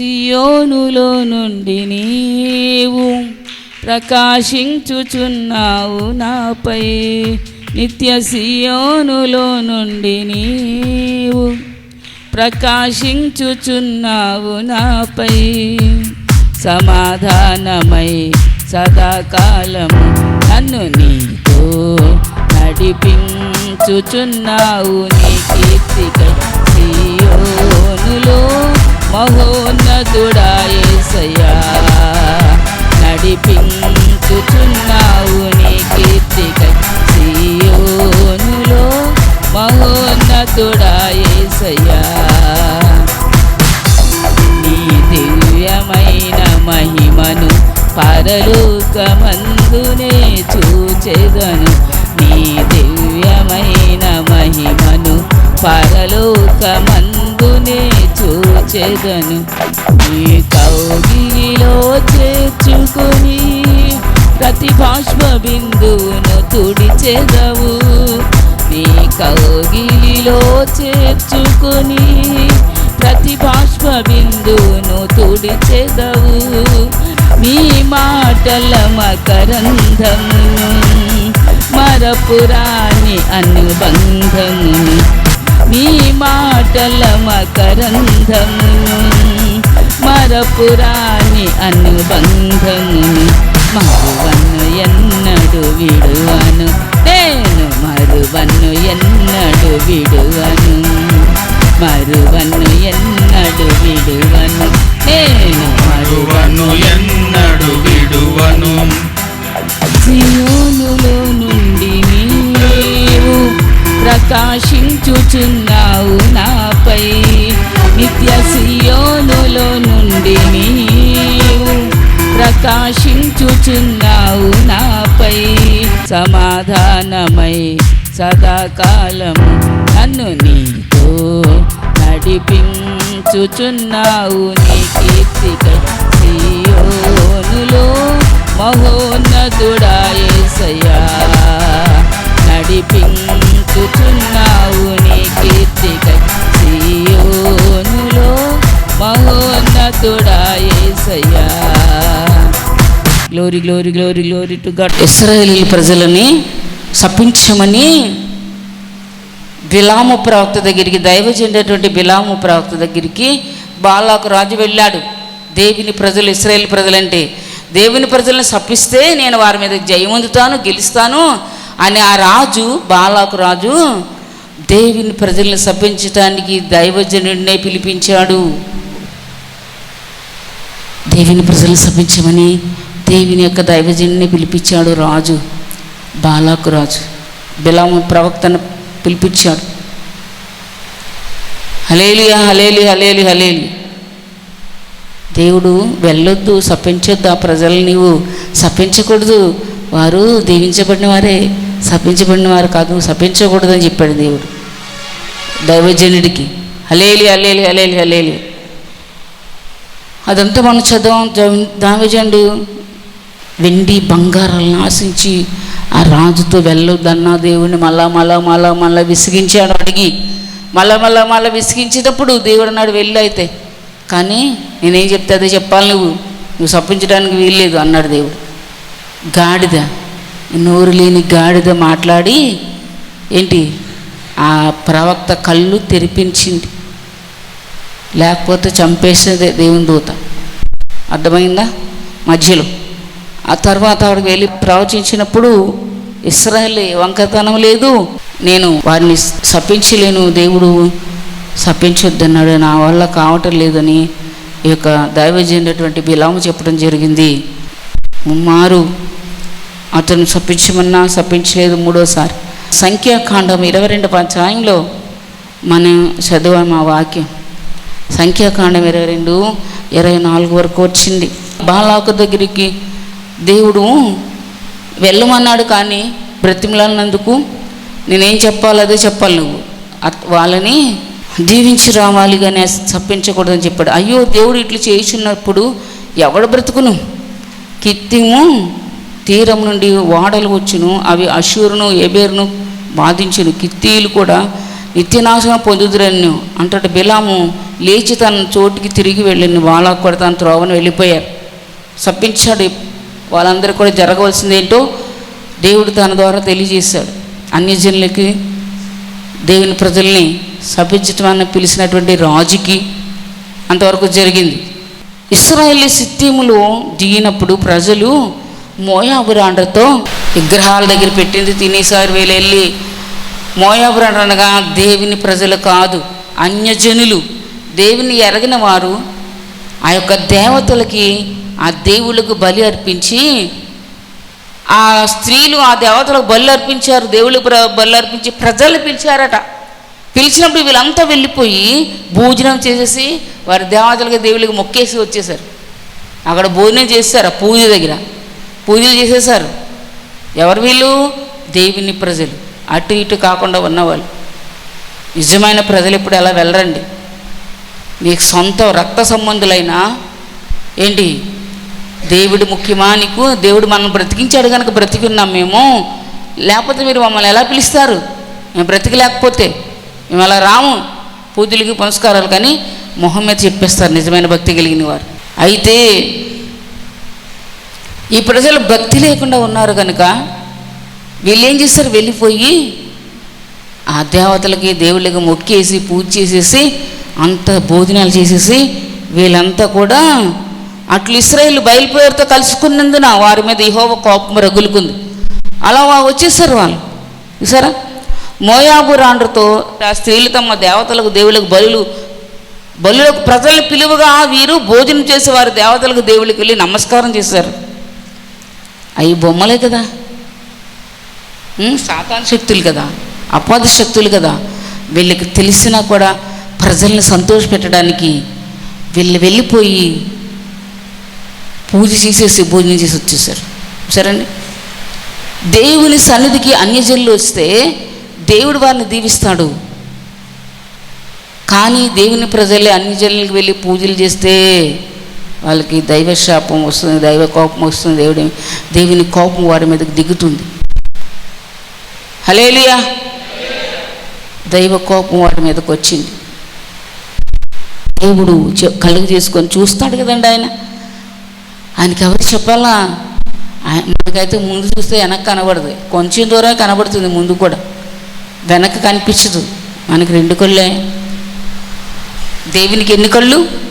సియోనులో నుండి నీవు ప్రకాశించుచున్నావు నాపై. నిత్య సియోనులో నుండి నీవు ప్రకాశించుచున్నావు నాపై. సమాధానమై సదాకాలము నన్ను నీతో నడిపించుచున్నావు నీ కీర్తికై సియోనులో మహోన్నతుడాయేసయ్యా నడిపించుచున్నావు నీ కీర్తికై సియోనులో. మహోన్నతుడాయేసయ్యా నీ దివ్యమైన మహిమను పరలోకమందునే చూచెదను. నీ దివ్యమైన మహిమను పరలోకమందునే చూచెదను. నీ కౌగిలిలో చేర్చుకొని ప్రతి బాష్ప బిందువును తుడిచెదవు. నీ కౌగిలిలో చేర్చుకొని ప్రతి బాష్ప బిందువును తుడిచెదవు. నీ మాటల మకరంధమును మరపురాని అనుబంధమును నీ మాటల మకరంధమును మరపురాని అనుబంధమును మరువను ఎన్నడు విడువను నేను మరువను ఎన్నడు విడువను మరువను ఎన్నడు విడువను నేను మరువను ఎన్నడు విడువను సియోనులో నుండి నీవు ప్రకాశించుచున్నావు నాపై. నిత్య సియోనులో నుండి నీవు ప్రకాశించుచున్నావు నాపై. సమాధానమై సదాకాలము నన్ను నీతో నడిపించుచున్నావు నీ కీర్తికై సియోనులో మహోన్నతుడాయేసయ్యా నడిపించుచున్నావు నీ కీర్తికై మహోన్నతుడా ఏసయ్యా. Glory glory glory glory to God Israeli ప్రజలని శపించమని బిలాము ప్రవక్త దగ్గరికి దైవజనుడైనటువంటి బిలాము ప్రవక్త దగ్గరికి బాలాకు రాజు వెళ్ళాడు. దేవుని ప్రజలు ఇస్రాయేల్ ప్రజలంటే దేవుని ప్రజలను శపిస్తే నేను వారి మీద జయమొందుతాను గెలుస్తాను. అని ఆ రాజు బాలాకు రాజు దేవుని ప్రజలను సభించడానికి దైవజనుడినే పిలిపించాడు. దేవుని ప్రజలు సభించమని దేవుని యొక్క దైవజనుడిని పిలిపించాడు రాజు బాలాకు రాజు. బిలాము ప్రవక్తను పిలిపించాడు. హలేలి హలేలి హలేలి హలేలి దేవుడు వెళ్ళొద్దు శపించొద్దు ఆ ప్రజలు నీవు. శపించకూడదు. వారు దీవించబడిన వారే. శపించబడిన వారు కాదు శపించకూడదు అని చెప్పాడు దేవుడు. దైవజనుడికి. అలేలి అలేలి అలేలి అలేలి అదంతా మనం చదవం దావజండు వెండి బంగారాలను ఆశించి ఆ రాజుతో వెళ్ళొద్దన్నా దేవుడిని మళ్ళా మళ్ళా మళ్ళా మళ్ళా విసిగించాడు అడిగి. మళ్ళా మళ్ళా మళ్ళా విసిగించేటప్పుడు దేవుడు అన్నాడు వెళ్ళి అయితే. కానీ నేనేం చెప్తే అదే చెప్పాలి నువ్వు. నువ్వు సప్పించడానికి వీల్లేదు అన్నాడు దేవుడు. గాడిద నోరు లేని గాడిద మాట్లాడి ఏంటి? ఆ ప్రవక్త కళ్ళు తెరిపించింది. లేకపోతే చంపేసేదే దేవుని దూత. అర్థమైందా? మధ్యలో. ఆ తర్వాత ఆవిడకి వెళ్ళి ప్రవచించినప్పుడు ఇస్రాయల్ వంకతనం లేదు. నేను వారిని శపించలేను దేవుడు శపించొద్దన్నాడు. నా వల్ల కావటం లేదని ఈ యొక్క దైవజైనటువంటి బిలాము చెప్పడం జరిగింది. ముమ్మారు అతను శపించమన్నా శపించలేదు మూడోసారి. సంఖ్యాకాండం ఇరవై రెండు పంచాయంలో మనం చదివాము ఆ వాక్యం. సంఖ్యాకాండం ఇరవై రెండు ఇరవై నాలుగు వరకు వచ్చింది. బాలాకు దగ్గరికి దేవుడు వెళ్ళమన్నాడు కానీ బ్రతిమలాడినందుకు నేనేం చెప్పాలో అదే చెప్పాలి నువ్వు. వాళ్ళని దీవించి రావాలి కానీ చప్పించకూడదని చెప్పాడు. అయ్యో దేవుడు ఇట్లా చేయించున్నప్పుడు ఎవడు బ్రతుకును? కిత్తిము తీరం నుండి వాడలు వచ్చును అవి అశూరును ఎబేరును బాధించును కిత్తీలు కూడా నిత్యనాశనం పొందుదురన్ను అంతటి బిలాము. లేచి తన చోటుకి తిరిగి వెళ్ళింది. వాళ్ళకు కూడా తన త్రోవను వెళ్ళిపోయారు. సప్పించాడు వాళ్ళందరూ కూడా. జరగవలసింది ఏంటో దేవుడు తన ద్వారా తెలియజేశాడు. అన్యజనులకి దేవుని ప్రజల్ని సభించటమని పిలిచినటువంటి రాజుకి అంతవరకు జరిగింది. ఇస్రాయేల్ సిట్టిములో దిగినప్పుడు ప్రజలు మోయాబురాండ్రతో విగ్రహాల దగ్గర పెట్టింది తినేసారు వీళ్ళు వెళ్ళి మోయాబురాండ్ర అనగా దేవుని ప్రజలు కాదు అన్యజనులు. దేవుని ఎరగిన వారు ఆ యొక్క దేవతలకి ఆ దేవుళ్ళకు బలి అర్పించి ఆ స్త్రీలు ఆ దేవతలకు బలి అర్పించారు దేవుళ్ళకు బలి అర్పించి ప్రజలు పిలిచారట. పిలిచినప్పుడు వీళ్ళంతా వెళ్ళిపోయి భోజనం చేసేసి వారి దేవతలకి దేవుళ్ళకి మొక్కేసి వచ్చేసారు అక్కడ భోజనం చేస్తారు ఆ పూజ దగ్గర. పూజలు చేసేసారు ఎవరు వీళ్ళు? దేవుని ప్రజలు. అటు ఇటు కాకుండా ఉన్నవాళ్ళు. నిజమైన ప్రజలు ఇప్పుడు ఎలా వెళ్ళరండి? మీకు సొంత రక్త సంబంధులైన ఏంటి? దేవుడు ముఖ్యమా నీకు? దేవుడు మనం బ్రతికించాడు కనుక బ్రతికున్నాం మేము. లేకపోతే మీరు మమ్మల్ని ఎలా పిలుస్తారు? మేము బ్రతికలేకపోతే మేము అలా రాము. పూజలకి పునస్కారాలు కానీ మొహం మీద చెప్పేస్తారు నిజమైన భక్తి కలిగిన వారు. అయితే ఈ ప్రజలు భక్తి లేకుండా ఉన్నారు కనుక వీళ్ళు ఏం చేస్తారు? వెళ్ళిపోయి ఆ దేవతలకి దేవుళ్ళకి మొక్కేసి పూజ చేసేసి అంత భోజనాలు చేసేసి వీళ్ళంతా కూడా అట్లు ఇస్రాయిల్ బయలుపేరుతో కలుసుకున్నందున వారి మీద ఇహోవ కోపం రగులుకుంది. అలా వా- వచ్చేసారు వాళ్ళు. చూసారా? మోయాబు రాండ్రతో ఆ స్త్రీలు తమ దేవతలకు దేవులకు బలులు బలులకు ప్రజలు పిలువగా వీరు భోజనం చేసే వారి దేవతలకు దేవుళ్ళకి వెళ్ళి నమస్కారం చేశారు. అవి బొమ్మలే కదా. సాతాన్ శక్తులు కదా. అపాద శక్తులు కదా. వీళ్ళకి తెలిసినా కూడా ప్రజల్ని సంతోషపెట్టడానికి వీళ్ళు వెళ్ళిపోయి పూజ చేసేసి భోజనం చేసి వచ్చేసారు. సరేండి? దేవుని సన్నిధికి అన్యజనులు వస్తే దేవుడు వారిని దీవిస్తాడు. కానీ దేవుని ప్రజలే అన్ని వెళ్ళి పూజలు చేస్తే వాళ్ళకి దైవ శాపం వస్తుంది దైవ కోపం వస్తుంది దేవుడి దేవుని కోపం వారి మీదకి దిగుతుంది. హలేలియా దైవ కోపం వారి మీదకి వచ్చింది. దేవుడు కళ్ళు కలుగు చేసుకొని చూస్తాడు కదండి ఆయన. ఆయనకి ఎవరు చెప్పాలా? మనకైతే ముందు చూస్తే వెనక్కి కనబడదు. కొంచెం దూరం కనబడుతుంది ముందు కూడా. వెనక్కి కనిపించదు. మనకి రెండు కళ్ళే. దేవునికి ఎన్ని కళ్ళు?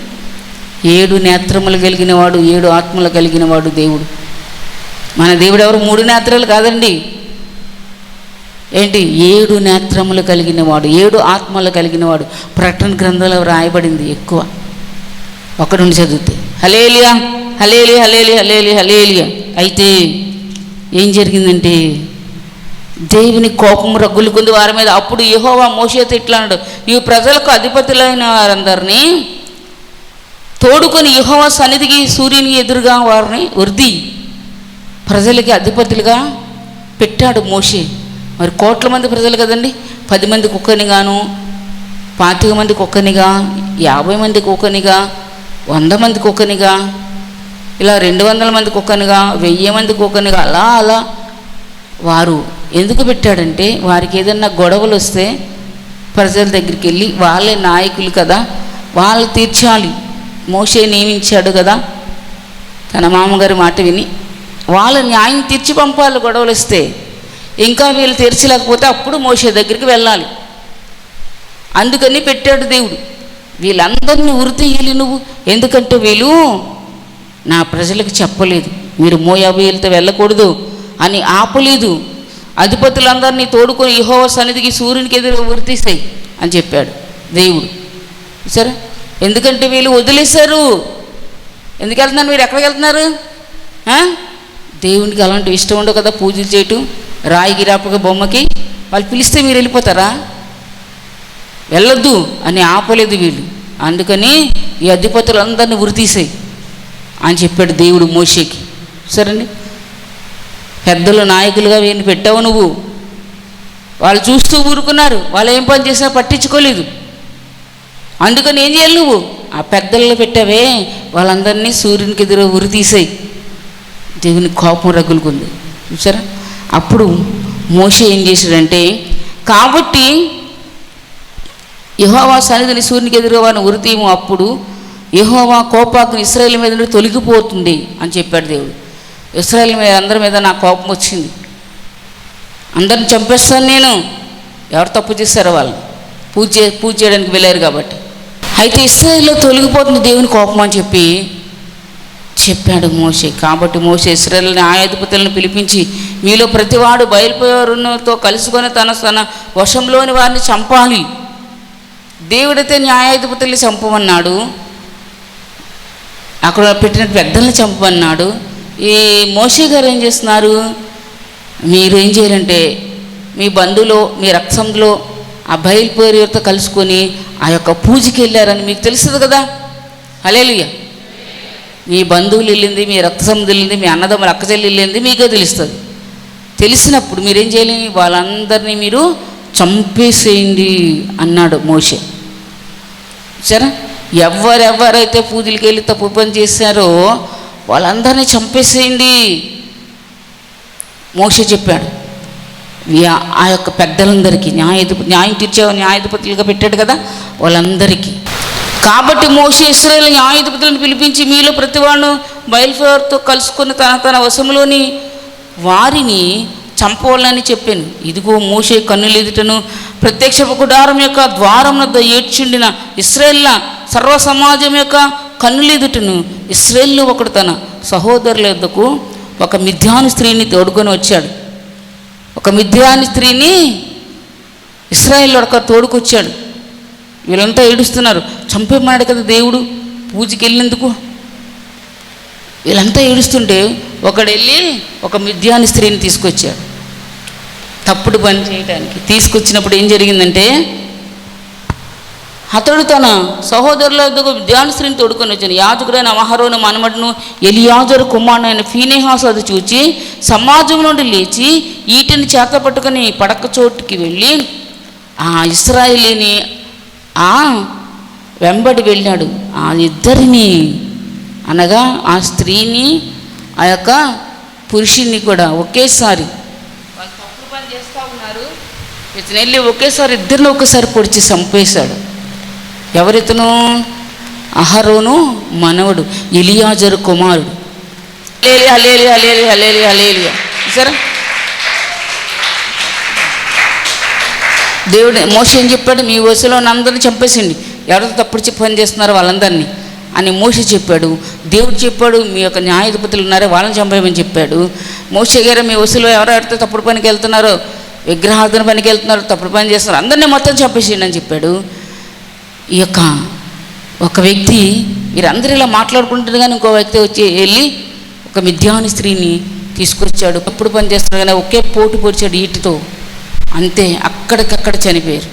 ఏడు నేత్రములు కలిగిన వాడు ఏడు ఆత్మలు కలిగిన వాడు దేవుడు. మన దేవుడు ఎవరు? మూడు నేత్రాలు కాదండి. ఏంటి? ఏడు నేత్రములు కలిగిన వాడు ఏడు ఆత్మలు కలిగిన వాడు ప్రకటన గ్రంథంలో రాయబడింది ఎక్కువ. ఒక నుండి చదివితే. హలేలియా హలేలి హలేలి హలేలి హలేలియా అయితే ఏం జరిగిందంటే దేవుని కోపం రగ్గులుకుంది వారి మీద. అప్పుడు యహోవా మోసేత ఇట్లా అన్నాడు ఈ ప్రజలకు అధిపతులైన వారందరినీ తోడుకొని యెహోవా సన్నిధికి సూర్యుని ఎదురుగా వారిని వృద్ధి ప్రజలకి అధిపతులుగా పెట్టాడు మోషే. మరి కోట్ల మంది ప్రజలు కదండి. పది మందికి ఒక్కనిగాను పాతిక మందికి ఒక్కనిగా యాభై మందికి ఒక్కనిగా వంద మందికి ఒక్కనిగా ఇలా రెండు వందల మందికి ఒక్కనిగా వెయ్యి మందికి ఒక్కనిగా అలా అలా వారు ఎందుకు పెట్టాడంటే వారికి ఏదన్నా గొడవలు వస్తే ప్రజల దగ్గరికి వెళ్ళి వాళ్ళే నాయకులు కదా వాళ్ళు తీర్చాలి. మోషే నియమించాడు కదా? తన మామగారి మాట విని వాళ్ళ న్యాయం తీర్చి పంపాలి గొడవలు వస్తే ఇంకా వీళ్ళు తీర్చలేకపోతే అప్పుడు మోషే దగ్గరికి వెళ్ళాలి. అందుకని పెట్టాడు దేవుడు వీళ్ళందరినీ ఉరితీయాలి నువ్వు? ఎందుకంటే వీళ్ళు నా ప్రజలకు చెప్పలేదు. మీరు మోయాబీయులతో వెళ్ళకూడదు అని ఆపలేదు. అధిపతులందరినీ తోడుకొని ఇహోవ సన్నిధికి సూర్యునికి ఎదురు ఉరితీస్తాయి అని చెప్పాడు దేవుడు. సరే? ఎందుకంటే వీళ్ళు వదిలేశారు. ఎందుకు వెళ్తున్నారు? మీరు ఎక్కడికి వెళ్తున్నారు? దేవునికి అలాంటి ఇష్టం ఉండవు కదా పూజలు చేయటం రాయి గిరాపక బొమ్మకి. వాళ్ళు పిలిస్తే మీరు వెళ్ళిపోతారా? వెళ్ళొద్దు అని ఆపలేదు వీళ్ళు. అందుకని ఈ అధిపతులందరినీ ఉరితీసాయి అని చెప్పాడు దేవుడు మోషేకి. సరేండి? పెద్దలు నాయకులుగా వీళ్ళని పెట్టావు నువ్వు. వాళ్ళు చూస్తూ ఊరుకున్నారు. వాళ్ళు ఏం పని చేసినా పట్టించుకోలేదు. అందుకని ఏం చేయాలి నువ్వు? ఆ పెద్దల్లో పెట్టావే వాళ్ళందరినీ సూర్యునికి ఎదురు ఉరి తీసాయి. దేవుని కోపం రగులుకుంది. చూసారా అప్పుడు మోష ఏం చేశాడంటే కాబట్టి యహోవా సన్నిధిని సూర్యునికి ఎదురుగా వారిని ఉరితీము అప్పుడు యహోవా కోపాగ్ని ఇస్రాయల్ మీద నుండి తొలగిపోతుంది అని చెప్పాడు దేవుడు. ఇస్రాయల్ మీద అందరి మీద నా కోపం వచ్చింది. అందరిని చంపేస్తాను నేను. ఎవరు తప్పు చేశారో వాళ్ళు పూజ చే పూజ చేయడానికి వెళ్ళారు కాబట్టి. అయితే ఇస్రాయేల్లో తొలగిపోతుంది దేవుని కోపం అని చెప్పి చెప్పాడు మోసే కాబట్టి మోసే ఇస్రాయేల్ని ఆయుధపతులను పిలిపించి మీలో ప్రతివాడు బయలుపోయారుతో కలుసుకొని తన తన వశంలోని వారిని చంపాలి. దేవుడైతే న్యాయాధిపతుల్ని చంపమన్నాడు. అక్కడ పెట్టిన పెద్దల్ని చంపమన్నాడు. ఈ మోషే గారు ఏం చేస్తున్నారు? మీరు ఏం చేయాలంటే మీ బంధువులో మీ రక్తంలో ఆ బయలుపేరుతో కలుసుకొని ఆ యొక్క పూజకి వెళ్ళారని మీకు తెలుస్తుంది కదా? అలేలుయ్య మీ బంధువులు వెళ్ళింది మీ రక్త సంబంధులు వెళ్ళింది మీ అన్నదమ్ములు అక్క చెల్లి వెళ్ళింది మీకే తెలుస్తుంది. తెలిసినప్పుడు మీరేం చేయాలి? వాళ్ళందరినీ మీరు చంపేసేయండి అన్నాడు మోషే. సరే? ఎవరెవరైతే పూజలకి వెళ్ళి తప్పు పని చేశారో వాళ్ళందరినీ చంపేసేయండి మోషే చెప్పాడు. ఆ యొక్క పెద్దలందరికీ న్యాయాధిప న్యాయం తీర్చే న్యాయాధిపతులుగా పెట్టాడు కదా వాళ్ళందరికీ. కాబట్టి మోషే ఇస్రాయేల్ న్యాయాధిపతులను పిలిపించి మీలో ప్రతివాడు బయల్ఫేవర్తో కలుసుకుని తన తన వశంలోని వారిని చంపవాలని చెప్పాను. ఇదిగో మోషే కన్నులు ఎదుటను ప్రత్యక్ష గుడారం యొక్క ద్వారం వద్ద ఏడ్చుండిన ఇస్రాయేల్ల సర్వ సమాజం యొక్క కన్నులు ఎదుటను ఇస్రాయేల్లో ఒకడు తన సహోదరుల యొద్దకు ఒక మిథ్యాను స్త్రీని తోడుకొని వచ్చాడు. ఒక మిథ్యాని స్త్రీని ఇస్రాయిల్ ఒక తోడుకొచ్చాడు. వీళ్ళంతా ఏడుస్తున్నారు. చంపేమన్నాడు కదా దేవుడు పూజకి వెళ్ళినందుకు. వీళ్ళంతా ఏడుస్తుంటే ఒకడు వెళ్ళి ఒక మిథ్యాని స్త్రీని తీసుకొచ్చాడు. తప్పుడు పని చేయడానికి తీసుకొచ్చినప్పుడు ఏం జరిగిందంటే అతడు తన సహోదరుల వద్దకు తోడుకొని వచ్చాను యాజకుడైన మహరోను మనమడును ఎలియాజరు కుమారుడైన ఫీనేహాసు అది చూచి సమాజం నుండి లేచి ఈటిని చేత పట్టుకొని పడక చోటుకి వెళ్ళి ఆ ఇస్రాయిలీని ఆ వెంబడి వెళ్ళాడు. ఆ ఇద్దరిని అనగా ఆ స్త్రీని ఆ యొక్క పురుషుణ్ణి కూడా ఒకేసారి వాళ్ళు తప్పుడు పని చేస్తూ ఉన్నారు. ఇతను వెళ్ళి ఒకేసారి ఇద్దరిని ఒకసారి పొడిచి చంపేశాడు. ఎవరితను? అహరోను మనవడు ఇలియాజరు కుమారుడు. హలేలి హలేలి హలేలి హలేలి హలేలి సరే దేవుడు మోష ఏం చెప్పాడు? మీ వయసులో అందరిని చంపేసిండి. ఎవరితో తప్పుడు చెప్పి పని చేస్తున్నారో వాళ్ళందరినీ. అని మోస చెప్పాడు. దేవుడు చెప్పాడు మీ యొక్క న్యాయాధిపతులు ఉన్నారే వాళ్ళని చంపేయమని చెప్పాడు. మోష గారు మీ వయసులో ఎవరెవరితో తప్పుడు పనికి వెళ్తున్నారో విగ్రహార్థన పనికి వెళ్తున్నారో తప్పుడు పని చేస్తున్నారు అందరినీ మొత్తం చంపేసిండి అని చెప్పాడు. ఈ యొక్క ఒక వ్యక్తి వీరందరూ ఇలా మాట్లాడుకుంటారు కానీ ఇంకో వ్యక్తి వచ్చి వెళ్ళి ఒక మిథ్యాని స్త్రీని తీసుకొచ్చాడు. అప్పుడు పని చేస్తున్నాడు కానీ ఒకే పోటు పొడిచాడు ఈటితో. అంతే అక్కడికక్కడ చనిపోయారు.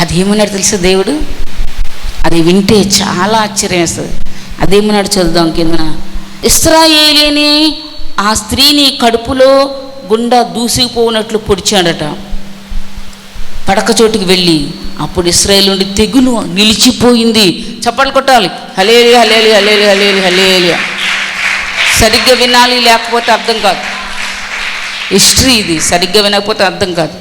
అది ఏమన్నాడు తెలుసా దేవుడు? అది వింటే చాలా ఆశ్చర్యం వేస్తుంది. అదేమన్నాడు చదువుదాం కిందన? ఇస్రాయేలిని ఆ స్త్రీని కడుపులో గుండా దూసుకుపోనట్లు పొడిచాడట. పడక చోటుకి వెళ్ళి అప్పుడు ఇస్రాయేల్ నుండి తెగులు నిలిచిపోయింది. చప్పట్లు కొట్టాలి. హలేలి హలేలి హలేలి హలేలి హలేలి సరిగ్గా వినాలి లేకపోతే అర్థం కాదు. హిస్టరీ ఇది. సరిగ్గా వినకపోతే అర్థం కాదు.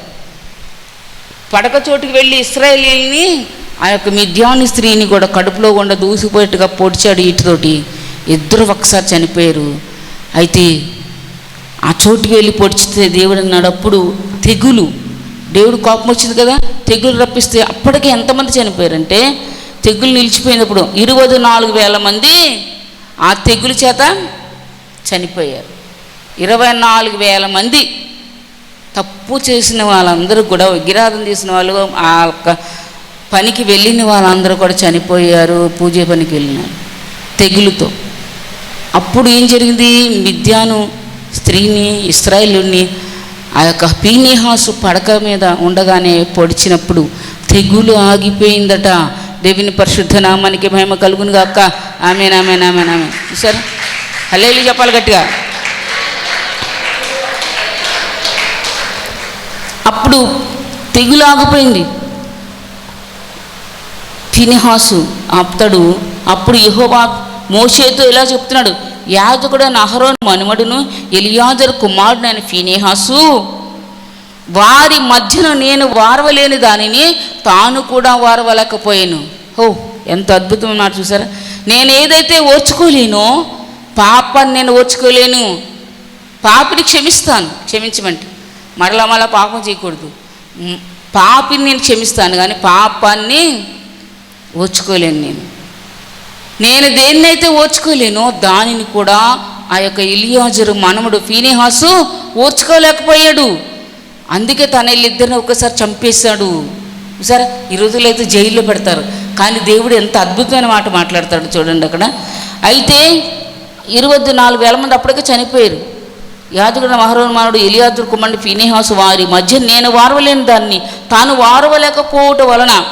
పడక చోటుకి వెళ్ళి ఇస్రాయేలీని ఆ యొక్క మిథ్యాని స్త్రీని కూడా కడుపులో గుండా దూసిపోయేట్టుగా పొడిచాడు ఇటుతోటి ఇద్దరు ఒకసారి చనిపోయారు. అయితే ఆ చోటుకి వెళ్ళి పొడిచితే దేవుడు అన్నాడు అప్పుడు తెగులు దేవుడు కోపం వచ్చింది కదా? తెగులు రప్పిస్తే అప్పటికే ఎంతమంది చనిపోయారంటే తెగులు నిలిచిపోయినప్పుడు ఇరవై నాలుగు వేల మంది ఆ తెగులు చేత చనిపోయారు. ఇరవై నాలుగు వేల మంది తప్పు చేసిన వాళ్ళందరూ కూడా విగ్రహం చేసిన వాళ్ళు ఆ యొక్క పనికి వెళ్ళిన వాళ్ళందరూ కూడా చనిపోయారు పూజ పనికి వెళ్ళినారు తెగులుతో. అప్పుడు ఏం జరిగింది? మిథ్యాను స్త్రీని ఇస్రాయేలుని ఆ యొక్క పీనిహాసు పడక మీద ఉండగానే పొడిచినప్పుడు తెగులు ఆగిపోయిందట. దేవుని పరిశుద్ధ నామానికి మహిమ కలుగును గాక. ఆమె ఆమె ఆమె ఆమె సరే హలేలు చెప్పాలి గట్టిగా. అప్పుడు తెగులు ఆగిపోయింది. ఫినిహాసు అతడు అప్పుడు యెహోవా మోషేతో ఇలా చెప్తున్నాడు. యాజకుడైన అహరోన్ మనుమడును ఎలియాజరు కుమారుడైన ఫినిహాసు. వారి మధ్యన నేను వారవలేని దానిని తాను కూడా వారవలేకపోయాను. ఓ ఎంత అద్భుతం మాట చూసారా? నేను ఏదైతే ఓర్చుకోలేనో పాపాన్ని నేను ఓర్చుకోలేను. పాపిని క్షమిస్తాను క్షమించమంటే. మరలా మరలా పాపం చేయకూడదు. పాపిని నేను క్షమిస్తాను కానీ పాపాన్ని ఓర్చుకోలేను నేను. నేను దేన్నైతే ఓర్చుకోలేనో దానిని కూడా ఆ యొక్క ఇలియాజరు మనముడు ఫీనిహాసు ఓర్చుకోలేకపోయాడు. అందుకే తన వీళ్ళిద్దరిని ఒకసారి చంపేశాడు. సరే ఈ రోజుల్లో అయితే జైల్లో పెడతారు. కానీ దేవుడు ఎంత అద్భుతమైన మాట మాట్లాడతాడు చూడండి అక్కడ. అయితే ఇరవై నాలుగు వేల మంది అప్పటికే చనిపోయారు. యాదగుడు మహారోన్మానుడు ఎలియాదుడు కుమ్మండి ఫినేహాసు వారి మధ్య నేను వారవలేని దాన్ని. తాను వారవలేకపోవటం వలన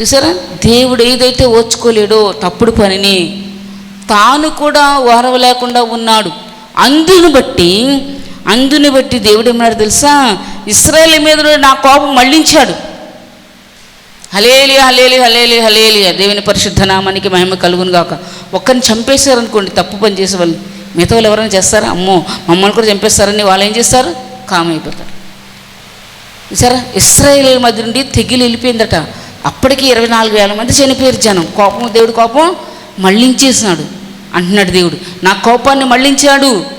చూసారా? దేవుడు ఏదైతే ఓచుకోలేడో తప్పుడు పనిని తాను కూడా వారవలేకుండా ఉన్నాడు. అందుని బట్టి అందుని బట్టి దేవుడు ఏమన్నాడు తెలుసా? ఇస్రాయేల్ మీద నుండి నా కోపం మళ్ళించాడు. హలేలి హలేలి హలేలి హలేలి దేవుని పరిశుద్ధ నామానికి మహిమ కలుగును గాక. ఒక్కరిని చంపేశారు అనుకోండి తప్పు పని చేసే వాళ్ళు మిగతా వాళ్ళు ఎవరైనా చేస్తారా? అమ్మో మమ్మల్ని కూడా చంపేస్తారని వాళ్ళు ఏం చేస్తారు? కామైపోతారు. సరే ఇస్రాయేల్ మధ్య నుండి తెగిలి వెళ్ళిపోయిందట. అప్పటికి ఇరవై నాలుగు వేల మంది చనిపోయారు జనం. కోపం దేవుడు కోపం మళ్ళించేసినాడు. అంటున్నాడు దేవుడు నా కోపాన్ని మళ్ళించాడు.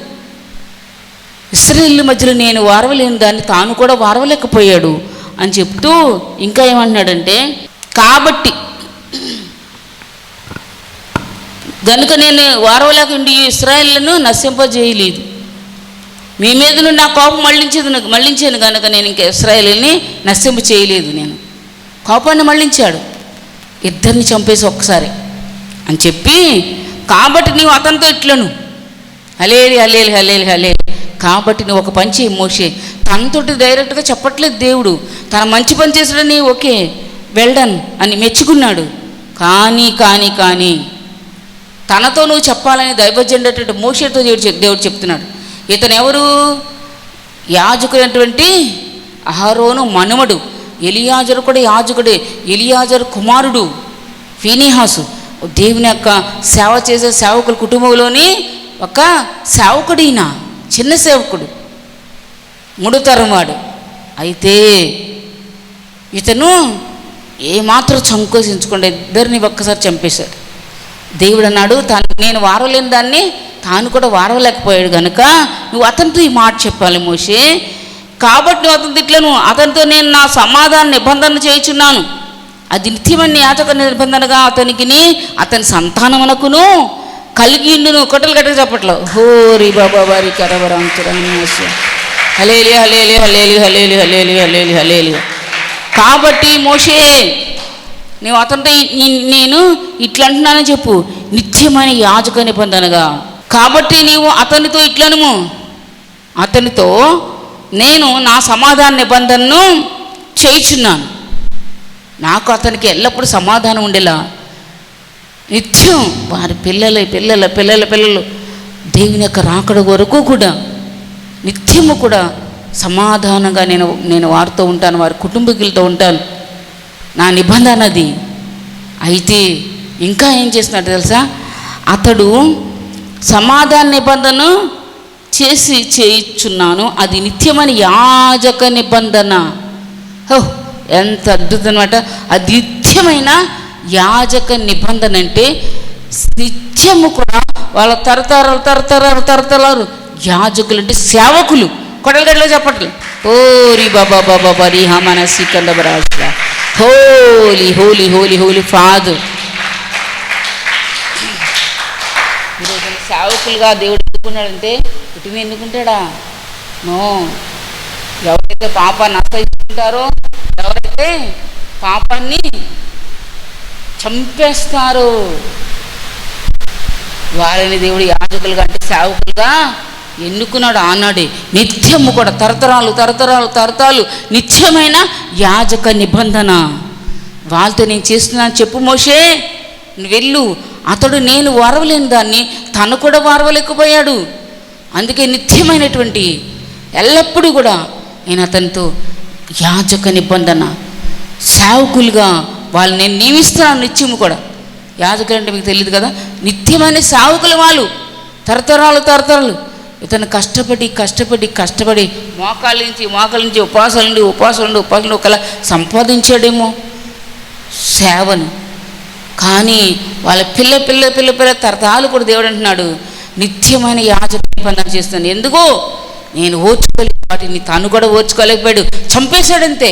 ఇస్రాయేల్ మధ్యలో నేను వారవలేని దాన్ని తాను కూడా వారవలేకపోయాడు అని చెప్తూ ఇంకా ఏమంటున్నాడంటే కాబట్టి గనుక నేను వారవలేక ఉండి ఇస్రాయేళ్ళను నశింపజేయలేదు. మీ మీద నుండి నా కోపం మళ్ళించేది నాకు మళ్ళించాను కనుక నేను ఇంకా ఇస్రాయిల్ని నశింప చేయలేదు నేను. కోపాన్ని మళ్ళించాడు. ఇద్దరిని చంపేసి ఒక్కసారి అని చెప్పి కాబట్టి నీవు అతనితో ఇట్లను. హలేలి హలేలి హలేలి హలేలి. కాబట్టి నువ్వు ఒక పని చేయి మోషే. తనతోటి డైరెక్ట్గా చెప్పట్లేదు దేవుడు. తన మంచి పని చేసాడని ఓకే వెల్డన్ అని మెచ్చుకున్నాడు. కానీ కానీ కానీ తనతో నువ్వు చెప్పాలని దైవజెండేటువంటి మోషేతో దేవుడు చెప్- దేవుడు చెప్తున్నాడు. ఇతను ఎవరు యాజకుడైనటువంటి అహరోను మనుమడు. ఎలియాజరు కూడా యాజకుడే ఎలియాజరు కుమారుడు ఫీనిహాసు. దేవుని యొక్క సేవ చేసే సేవకుల కుటుంబంలోని ఒక సేవకుడు ఈయన చిన్న సేవకుడు మూడు తరం వాడు అయితే ఇతను ఏమాత్రం సంకోచించకుండా ఇద్దరిని ఒక్కసారి చంపేశాడు. దేవుడు అన్నాడు తాను నేను వారలేని దాన్ని తాను కూడా వారవలేకపోయాడు కనుక నువ్వు అతనితో ఈ మాట చెప్పాలి మోషే. కాబట్టి అతని తిట్లను అతనితో నేను నా సమాధాన నిబంధన చేయుచున్నాను. అది నిత్యమైన యాచక నిబంధనగా అతనికి అతని సంతానమునకును కలిగి నువ్వు కొట్టలు కట్టలు చెప్పట్లో. హోరి బాబా వారి కరవరాంచురామేశ హలేలి హలేలి హలేలి హలేలి హలేలి హలేలి హలేలి. కాబట్టి మోషే నువ్వు అతనితో నేను ఇట్లా అంటున్నానని చెప్పు. నిత్యమైన యాజక నిబంధనగా. కాబట్టి నీవు అతనితో ఇట్లనుము. అతనితో నేను నా సమాధాన నిబంధనను చేయిచున్నాను. నాకు అతనికి ఎల్లప్పుడూ సమాధానం ఉండేలా. నిత్యం వారి పిల్లల పిల్లల పిల్లల పిల్లలు దేవుని యొక్క రాకడ వరకు కూడా నిత్యము కూడా సమాధానంగా నేను నేను వారితో ఉంటాను వారి కుటుంబీకులతో ఉంటాను. నా నిబంధన అది. అయితే ఇంకా ఏం చేస్తున్నాడు తెలుసా? అతడు సమాధాన నిబంధన చేసి చేయించున్నాను. అది నిత్యమైన యాజక నిబంధన. హో ఎంత అద్భుతం అనమాట అది నిత్యమైన యాజక నిబంధన అంటే నిత్యము కూడా వాళ్ళ తరతరాలు తరతరాలు తరతరాలు యాజకులు అంటే సేవకులు. కొడలు గడలో చెప్పట్లేదు ఓరి బాబా బాబా బరి హమన సికందబరాజ holy holy holy holy father సేవకులుగా దేవుడు ఎందుకున్నాడంటే ఇటుని ఎందుకుంటాడా? నో. ఎవరైతే పాపాన్ని అసహించుకుంటారో ఎవరైతే పాపాన్ని చంపేస్తారో వారిని దేవుడు యాజకులుగా అంటే సేవకులుగా ఎన్నుకున్నాడు ఆనాడే. నిత్యము కూడా తరతరాలు తరతరాలు తరతరాలు నిత్యమైన యాజక నిబంధన. వాళ్ళతో నేను చేస్తున్నాను చెప్పు మోషే. వెళ్ళు. అతడు నేను వారవలేని దాన్ని తను కూడా వారవలేకపోయాడు. అందుకే నిత్యమైనటువంటి ఎల్లప్పుడూ కూడా నేను అతనితో యాజక నిబంధన సేవకులుగా వాళ్ళు నేను నియమిస్తున్నాను నిత్యము కూడా. యాజకులు అంటే మీకు తెలియదు కదా? నిత్యమైన సేవకులు వాళ్ళు. తరతరాలు తరతరాలు. ఇతను కష్టపడి కష్టపడి కష్టపడి మోకాల నుంచి మోకాల నుంచి ఉపాసాల నుండి ఉపాసాల నుండి ఉపాసాలు ఒకలా సంపాదించాడేమో సేవను. కానీ వాళ్ళ పిల్ల పిల్ల పిల్ల పిల్ల తరతరాలు కూడా దేవుడు అంటున్నాడు నిత్యమైన యాజక పనులు చేస్తాను ఎందుకు? నేను ఓర్చుకోలేక వాటిని తను కూడా ఓర్చుకోలేకపోయాడు. చంపేశాడంతే.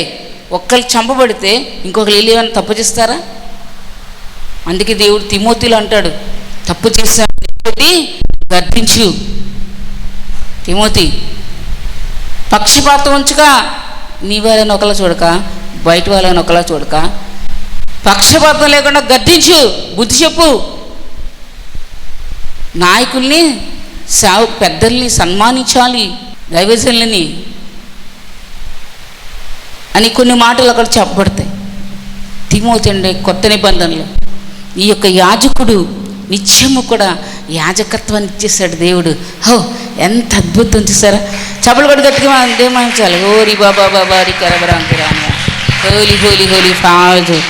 ఒక్కరు చంపబడితే ఇంకొకరు వెళ్ళి ఏమైనా తప్పు చేస్తారా? అందుకే దేవుడు తిమోతిలో అంటాడు తప్పు చేశాడు గర్తించు. తిమోతి పక్షిపాతం ఉంచక నీ వాళ్ళని ఒకలా చూడక బయట వాళ్ళని ఒకలా చూడక పక్షపాతం లేకుండా గర్తించు. బుద్ధి చెప్పు. నాయకుల్ని సావు పెద్దల్ని సన్మానించాలి దైవజనులని అని కొన్ని మాటలు అక్కడ చెప్పబడతాయి. తిమోతి కొత్త నిబంధనలు. ఈ యొక్క యాజకుడు నిత్యము కూడా యాజకత్వాన్ని ఇచ్చేసాడు దేవుడు. హో ఎంత అద్భుతం చేశారా చపలు కూడా గట్టిగా దేమాయించాలి హోరి బాబా బాబా రి కరబరాంతిరామ holy holy holy father.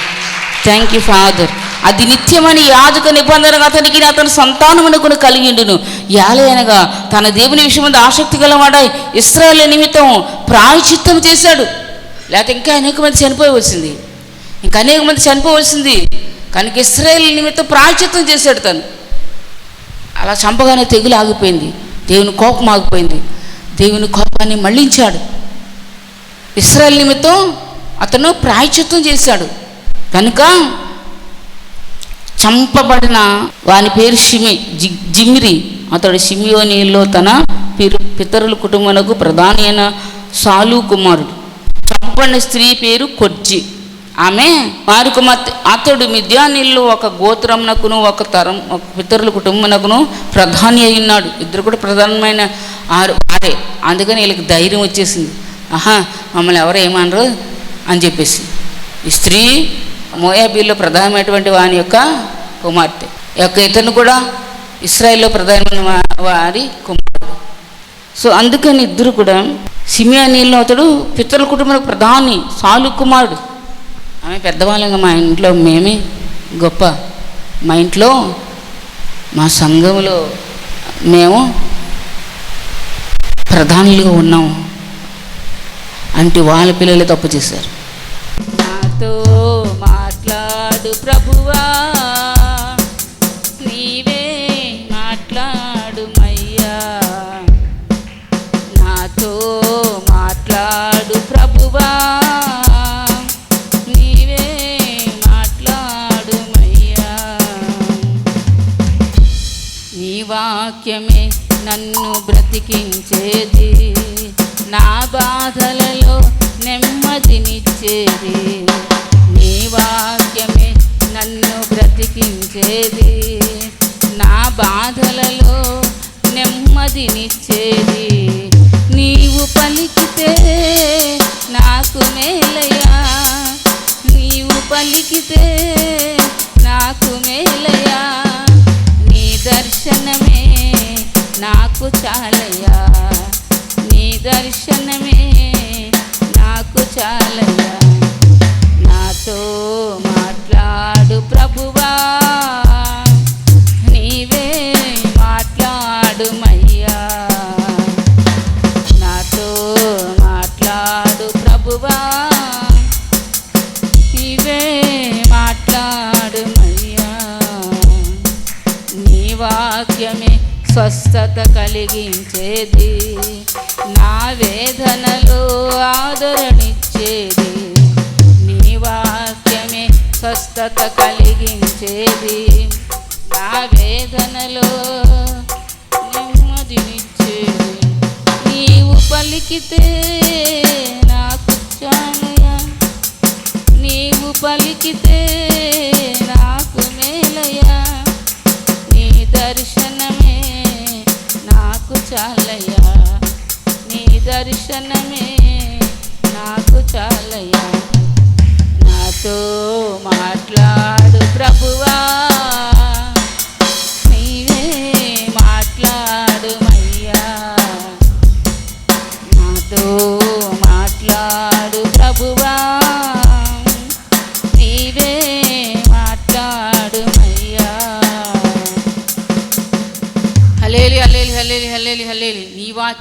Thank you father అది నిత్యమని యాజక నిబంధన అతనికి అతని సంతానమునకును కలిగిండును. యాలయనగా తన దేవుని విషయం మీద ఆసక్తి గలవాడై ఇస్రాయల్ నిమిత్తం ప్రాయచిత్తం చేశాడు. లేకపోతే ఇంకా అనేక మంది చనిపోవలసింది. ఇంకా అనేక మంది చనిపోవలసింది. కనుక ఇస్రాయల్ నిమిత్తం ప్రాయచిత్తం చేశాడు తను. అలా చంపగానే తెగులు ఆగిపోయింది. దేవుని కోపం ఆగిపోయింది. దేవుని కోపాన్ని మళ్ళించాడు ఇస్రాయల్ నిమిత్తం అతను ప్రాయచిత్తం చేశాడు. కనుక చంపబడిన వాని పేరు షిమి జి జిమ్రి. అతడు షిమియోనీలో తన పిరు పితరుల కుటుంబనకు ప్రధాని అయిన సాలు కుమారుడు. చంపబడిన స్త్రీ పేరు కొర్జి ఆమె వారి కుమార్తె అతడు మిద్యానీళ్ళు ఒక గోత్రమునకును ఒక తరం ఒక పితరుల కుటుంబనకును ప్రధాని అయి ఉన్నాడు. ఇద్దరు కూడా ప్రధానమైన ఆరు వారే అందుకని వీళ్ళకి ధైర్యం వచ్చేసింది. ఆహా మమ్మల్ని ఎవరు ఏమనరు అని చెప్పేసి ఈ స్త్రీ మోయాబీల్లో ప్రధానమైనటువంటి వాని యొక్క కుమార్తె. యొక్క ఇతను కూడా ఇస్రాయిల్లో ప్రధానమైన వారి కుమారుడు సో అందుకని ఇద్దరు కూడా సిమియానీలో అతడు పితరుల కుటుంబంలో ప్రధాని సాలు కుమారుడు. ఆమె పెద్దవాళ్ళంగా మా ఇంట్లో మేమే గొప్ప. మా ఇంట్లో మా సంఘంలో మేము ప్రధానులుగా ఉన్నాము. అంటే వాళ్ళ పిల్లలే తప్పు చేశారు.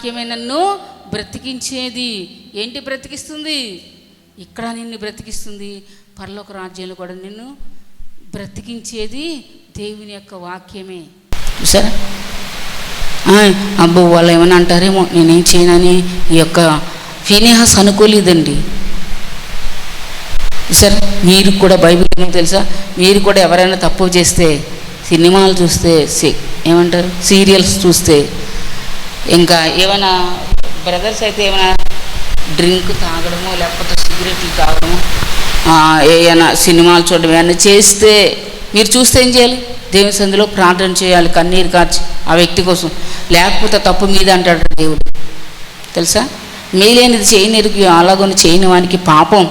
వాక్యమే నన్ను బ్రతికించేది. ఏంటి బ్రతికిస్తుంది? ఇక్కడ నిన్ను బ్రతికిస్తుంది. పర్లోక రాజ్యాలు కూడా నిన్ను బ్రతికించేది దేవుని యొక్క వాక్యమే. సరే అబ్బో వాళ్ళు ఏమైనా అంటారేమో నేనేం చేయనని ఈ యొక్క ఫీనిహాస్ అనుకోలేదండి. సరే మీరు కూడా బైబిల్ తెలుసా? మీరు కూడా ఎవరైనా తప్పు చేస్తే సినిమాలు చూస్తే ఏమంటారు? సీరియల్స్ చూస్తే ఇంకా ఏమైనా బ్రదర్స్ అయితే ఏమైనా డ్రింక్ తాగడము లేకపోతే సిగరెట్లు తాగడము ఏమైనా సినిమాలు చూడడం ఏమైనా చేస్తే మీరు చూస్తే ఏం చేయాలి? దేవుని సందులో ప్రార్థన చేయాలి కన్నీరు కార్చి ఆ వ్యక్తి కోసం. లేకపోతే తప్పు మీద అంటాడు దేవుడు. తెలుసా? మేలేనిది చేయనిరికి అలాగని చేయని వానికి పాపం.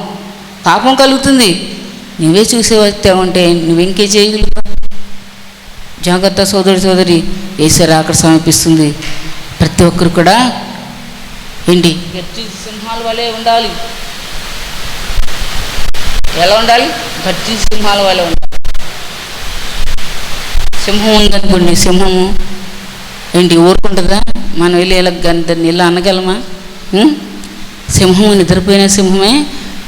పాపం కలుగుతుంది. నువ్వే చూసే ఉంటే నువ్వెంకే చేయగలుగుతావు? జాగ్రత్త సోదరి సోదరి ఏసారి అక్కడ సమీపిస్తుంది. ప్రతి ఒక్కరు కూడా ఏంటి? గట్టి సింహాల వలె ఉండాలి. ఎలా ఉండాలి? గట్టి సింహాల వలె ఉండాలి. సింహం ఉందనుకోండి సింహము ఏంటి ఊరుకుంటుందా? మనం వెళ్ళి ఇలా దాన్ని ఇలా అనగలమా? సింహం నిద్రపోయిన సింహమే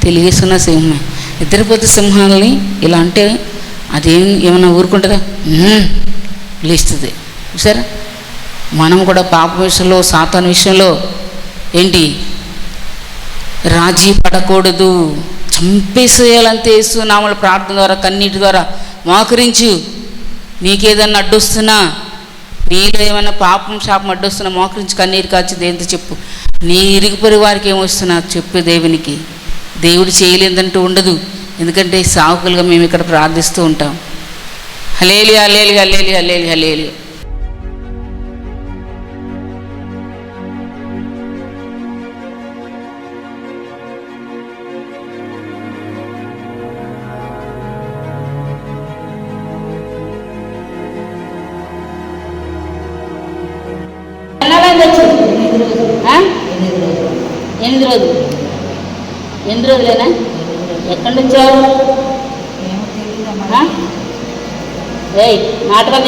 తెలియస్తున్న సింహమే. నిద్రపోతే సింహాలని ఇలా అంటే అదేం ఏమైనా ఊరుకుంటుందా? లేస్తుంది. సరే మనం కూడా పాప విషయంలో సాతాన్ విషయంలో ఏంటి? రాజీ పడకూడదు. చంపేసేయాలంతే నామల ప్రార్థన ద్వారా కన్నీటి ద్వారా మోకరించు. నీకేదన్నా అడ్డొస్తున్నా నీలో ఏమైనా పాపం శాపం అడ్డొస్తున్నా మోకరించి కన్నీరు కాచి దేంతో చెప్పు. నీ ఇరుగుపరి వారికి ఏమొస్తున్నా చెప్పు దేవునికి. దేవుడు చేయలేదంటూ ఉండదు. ఎందుకంటే సావుకులుగా మేము ఇక్కడ ప్రార్థిస్తూ ఉంటాం. హలేలి హలేలి హలేలి హలేలి హలేలి ఏయ్ నాటకం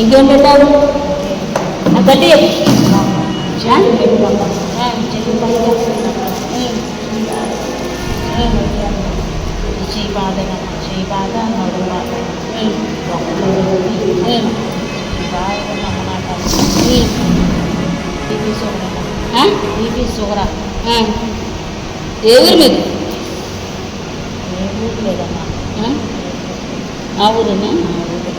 ఇంకేం పెట్టావు గట్టి. చేయి బాధ చేయి బాధ నడు బాధ. BP sugar? BP sugar. ఏ ఊరు లేదమ్మా ఆ? ఊరేనా? ఆ ఊరు.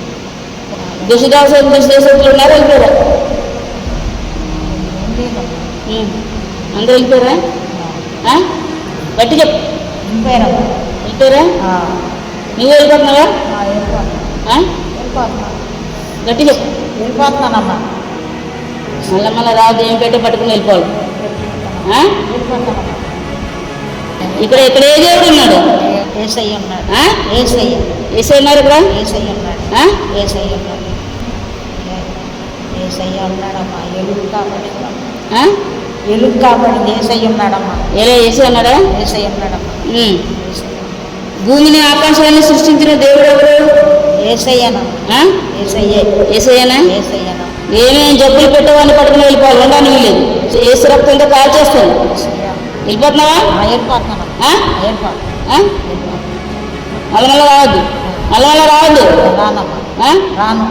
దుషదాసం దుషదేశంలో ఉన్నారు? వెళ్ళిపోయారా. అందరూ వెళ్ళిపోయారా? గట్టి చెప్పు వెళ్ళిపోయారా? నువ్వు వెళ్ళిపోతున్నావా? గట్టి చెప్పు వెళ్ళిపోతున్నానమ్మా. మళ్ళీ మళ్ళీ రాదు ఏం పెట్టే పట్టుకుని వెళ్ళిపోవాలి. ఇక్కడ ఇక్కడ ఏ దేవుడు ఉన్నాడు? ఏసై ఉన్నారు ఇక్కడ? ఎలుగు కాబట్టి. ఏసయ్య ఉన్నాడమ్మా. ఏలే ఏసై ఉన్నాడా? ఏసయ్య ఉన్నాడమ్మా. భూమిని ఆకాశాన్ని సృష్టించిన దేవుడు ఎవరు? ఏసయ్యనమ్మా ఆ? ఏసయ్యే. ఏసయ్యనా? ఏసయ్యనమ్మా ఏమేం జబ్బులు పెట్టేవాడిని పట్టుకుని వెళ్ళిపోవాలి? ఉండడానికి లేదు ఏసు రక్తంతో కాల్ చేస్తాను. వెళ్ళిపోతున్నావా? మళ్ళీ మళ్ళీ రావద్దు. మళ్ళీ మళ్ళీ రావద్దు? రాను.